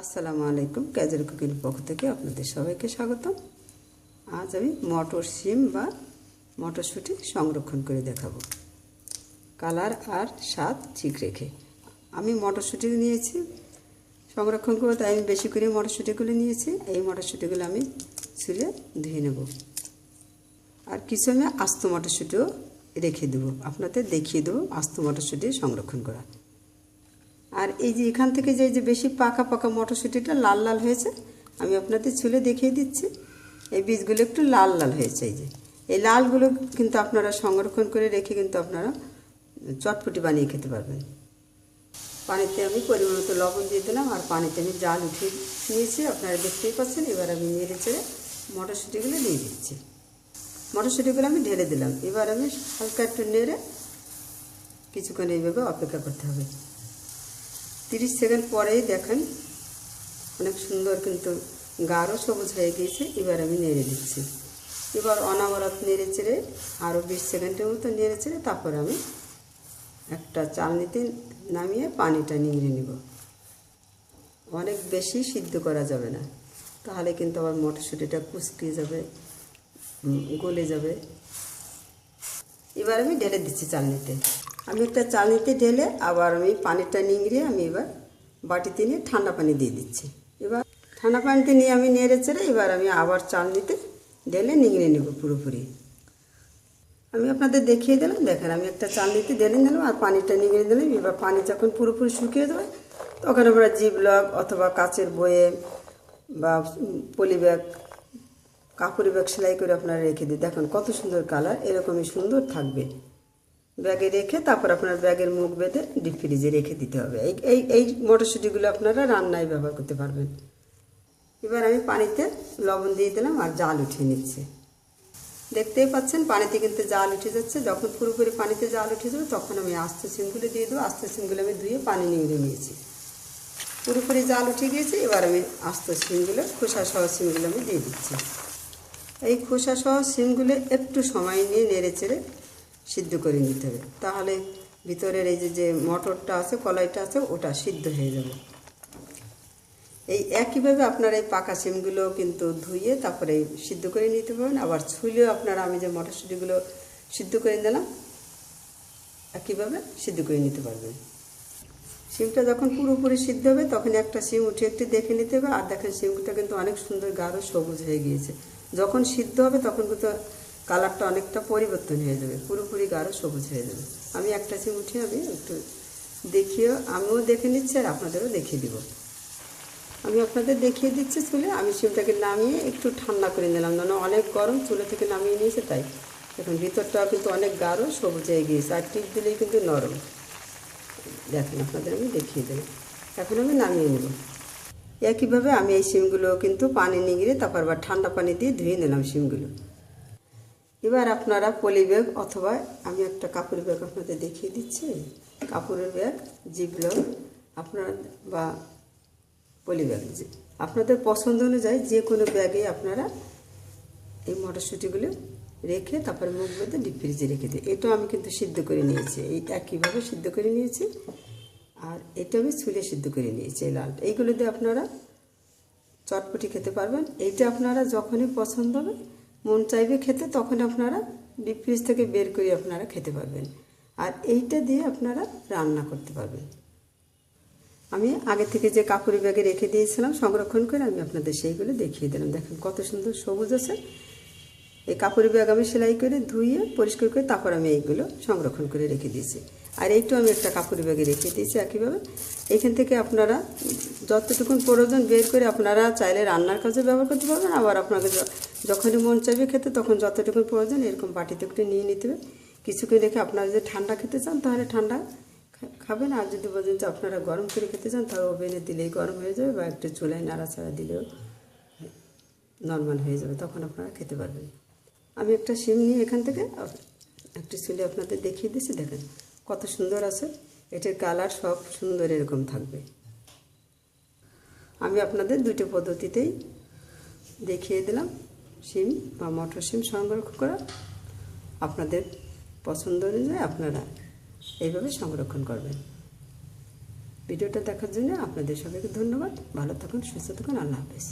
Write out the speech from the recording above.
আসসালামু আলাইকুম ক্যাজের কুকিং পক্ষ থেকে আপনাদের সবাইকে স্বাগতম। আজ আমি মটর সিম বা মটরশুঁটি সংরক্ষণ করে দেখাবো। কালার আর স্বাদ ঠিক রেখে। আমি মটরশুঁটি নিয়েছি, সংরক্ষণ করব তাই আমি বেশি করে মটরশুঁটিগুলো নিয়েছি। এই মটরশুঁটিগুলো আমি ছুলে ধুয়ে নেব। আর কিছু আমি আস্ত মটরশুঁটিও রেখে দেবো। আপনাদের দেখিয়ে দেবো আস্ত মটরশুঁটি সংরক্ষণ করা। আর এই যে এখান থেকে যে যে বেশি পাকা পাকা মটরশুঁটিটা লাল লাল হয়েছে, আমি আপনাদের ছুলে দেখিয়ে দিচ্ছি। এই বীজগুলো একটু লাল লাল হয়েছে এই যে। এই লালগুলো কিন্তু আপনারা সংরক্ষণ করে রেখে কিন্তু আপনারা চটপটি বানিয়ে খেতে পারবেন। পানিতে আমি পরিমাণ মতো লবণ দিয়ে দিলাম, আর পানিতে আমি জাল উঠিয়ে নিয়েছি। আপনারা দেখতেই পাচ্ছেন, এবার আমি নেড়ে চেড়ে মটরশুঁটিগুলো দিয়ে দিচ্ছি। মটরশুঁটিগুলো আমি ঢেলে দিলাম। এবার আমি হালকা একটু নেড়ে কিছুক্ষণ এইভাবে অপেক্ষা করতে হবে। তিরিশ সেকেন্ড পরেই দেখেন, অনেক সুন্দর কিন্তু গাঢ় সবুজ হয়ে গিয়েছে, এবার আমি নেড়ে দিচ্ছি। এবার অনাবরত নেড়ে চেড়ে আরও বিশ সেকেন্ডের মতো নেড়ে চেড়ে তারপর আমি একটা চালনিতে নামিয়ে পানিটা নিংড়ে নিব। অনেক বেশি সিদ্ধ করা যাবে না, তাহলে কিন্তু আবার মটরশুঁটিটা কুচকিয়ে যাবে গলে যাবে। এবার আমি ঢেলে দিচ্ছি চালনিতে। আমি একটা চালনিতে ঢেলে আবার আমি পানিটা নিংড়ে আমি এবার বাটিতে নিয়ে ঠান্ডা পানি দিয়ে দিচ্ছি। এবার ঠান্ডা পানিতে নিয়ে আমি নেড়ে চেড়ে এবার আমি আবার চালনিতে ঢেলে নিংড়ে নেব পুরোপুরি। আমি আপনাদের দেখিয়ে দিলাম, দেখেন আমি একটা চালনিতে ঢেলে নিলাম আর পানিটা নিংড়ে দিলাম এবার পানি যখন পুরোপুরি শুকিয়ে দেবে তখন আমরা জিবলক অথবা কাচের বয়ে বা পলি ব্যাগ কাপড়ি ব্যাগ সেলাই করে আপনারা রেখে দিই। দেখুন কত সুন্দর কালার, এরকমই সুন্দর থাকবে। ব্যাগে রেখে তারপর আপনার ব্যাগের মুখ বেঁধে ডিপ ফ্রিজে রেখে দিতে হবে। এই এই এই মটরশুঁটিগুলো আপনারা রান্নায় ব্যবহার করতে পারবেন। এবার আমি পানিতে লবণ দিয়ে দিলাম আর জাল উঠিয়ে নিচ্ছে। দেখতেই পাচ্ছেন পানিতে কিন্তু জাল উঠে যাচ্ছে। যখন পুরোপুরি পানিতে জাল উঠে যাবে তখন আমি আস্ত সিমগুলো দিয়ে দেবো। আস্ত সিমগুলো আমি ধুয়ে পানি নিংড়ে নিয়েছি। পুরোপুরি জাল উঠে গিয়েছে। এবার আমি আস্ত সিমগুলো খোসা সহ সিমগুলো আমি দিয়ে দিচ্ছি। এই খোসা সহ সিমগুলো একটু সময় নিয়ে নেড়ে চেড়ে সিদ্ধ করে নিতে হবে। তাহলে ভিতরের এই যে যে মটরটা আছে, কলাইটা আছে, ওটা সিদ্ধ হয়ে যাবে। এই একইভাবে আপনার এই পাকা সিমগুলো কিন্তু ধুয়ে তারপরে সিদ্ধ করে নিতে পারবেন। আবার ছুলেও আপনারা আমি যে মটরশুঁটিগুলো সিদ্ধ করে দিলাম একইভাবে সিদ্ধ করে নিতে পারবেন। সিমটা যখন পুরোপুরি সিদ্ধ হবে, তখন একটা সিম উঠে একটু দেখে নিতে হবে। আর দেখেন, সিমটা কিন্তু অনেক সুন্দর গাঢ় সবুজ হয়ে গিয়েছে। যখন সিদ্ধ হবে, তখন কিন্তু কালারটা অনেকটা পরিবর্তন হয়ে যাবে, পুরোপুরি গাঢ় সবুজ হয়ে যাবে। আমি একটা সিম উঠে আমি একটু দেখিয়ে, আমিও দেখে নিচ্ছি আর আপনাদেরও দেখিয়ে দিব। আমি আপনাদের দেখিয়ে দিচ্ছি চুলে, আমি সিমটাকে নামিয়ে একটু ঠান্ডা করে নিলাম যেন অনেক গরম চুলে থেকে নামিয়ে নিয়েছে, তাই। এখন ভিতরটাও কিন্তু অনেক গাঢ় সবুজ হয়ে গিয়েছে, আর টিপ দিলেই কিন্তু নরম। দেখেন, আপনাদের আমি দেখিয়ে দেবো এখন আমি নামিয়ে নেব। একইভাবে আমি এই সিমগুলো কিন্তু পানি নিগড়ে তারপর আবার ঠান্ডা পানি দিয়ে ধুয়ে নিলাম সিমগুলো। এবার আপনারা পলি ব্যাগ অথবা আমি একটা কাপড়ের ব্যাগ আপনাদের দেখিয়ে দিচ্ছি। কাপড়ের ব্যাগ জিপলক আপনার বা পলি ব্যাগ আপনাদের পছন্দ অনুযায়ী যে কোনো ব্যাগে আপনারা এই মটরশুঁটিগুলো রেখে তারপরে মুখ বেঁধে ডিপ ফ্রিজে রেখে দিই এটাও আমি কিন্তু সিদ্ধ করে নিয়েছি। এই একইভাবে সিদ্ধ করে নিয়েছি। আর এটা আমি ছুলে সিদ্ধ করে নিয়েছি এই এইগুলো দিয়ে আপনারা চটপটি খেতে পারবেন। এইটা আপনারা যখনই পছন্দ হবে মন চাইবে খেতে, তখন আপনারা ডিপ ফ্রিজ থেকে বের করে আপনারা খেতে পারবেন। আর এইটা দিয়ে আপনারা রান্না করতে পারবেন। আমি আগে থেকে যে কাপড়ের ব্যাগে রেখে দিয়েছিলাম, সংরক্ষণ করে আমি আপনাদের সেইগুলো দেখিয়ে দিলাম। দেখেন কত সুন্দর সবুজ আছে। এই কাপড়ি ব্যাগ আমি সেলাই করে ধুয়ে, পরিষ্কার করে তারপর আমি এইগুলো সংরক্ষণ করে রেখে দিয়েছি। আর এইটু আমি একটা কাপড়ি ব্যাগে রেখে দিয়েছি একইভাবে। এখান থেকে আপনারা যতটুকুন প্রয়োজন বের করে আপনারা চাইলে রান্নার কাজে ব্যবহার করতে পারবেন, আবার আপনাকে যখনই মন চাইবে খেতে তখন যতটুকুন প্রয়োজন এরকম বাটিতে একটু নিয়ে নিতে হবে। কিছুক্ষণ রেখে আপনারা যদি ঠান্ডা খেতে চান তাহলে ঠান্ডা খাবেন, আর যদি বলেন যে আপনারা গরম করে খেতে চান তাহলে ওভেনে দিলেই গরম হয়ে যাবে বা একটু চুলায় নাড়াচাড়া দিলেও নর্মাল হয়ে যাবে, তখন আপনারা খেতে পারবেন। আমি একটা সিম নিয়ে এখান থেকে একটু চুলে আপনাদের দেখিয়ে দিচ্ছি দেখেন কত সুন্দর আছে। এটার কালার সব সুন্দর এরকম থাকবে। আমি আপনাদের দুটো পদ্ধতিতেই দেখিয়ে দিলাম, সিম বা মটর সিম সংরক্ষণ করা। আপনাদের পছন্দ অনুযায়ী আপনারা এইভাবে সংরক্ষণ করবেন। ভিডিওটা দেখার জন্য আপনাদের সবাইকে ধন্যবাদ। ভালো থাকুন, সুস্থ থাকুন, আল্লাহ হাফেজ।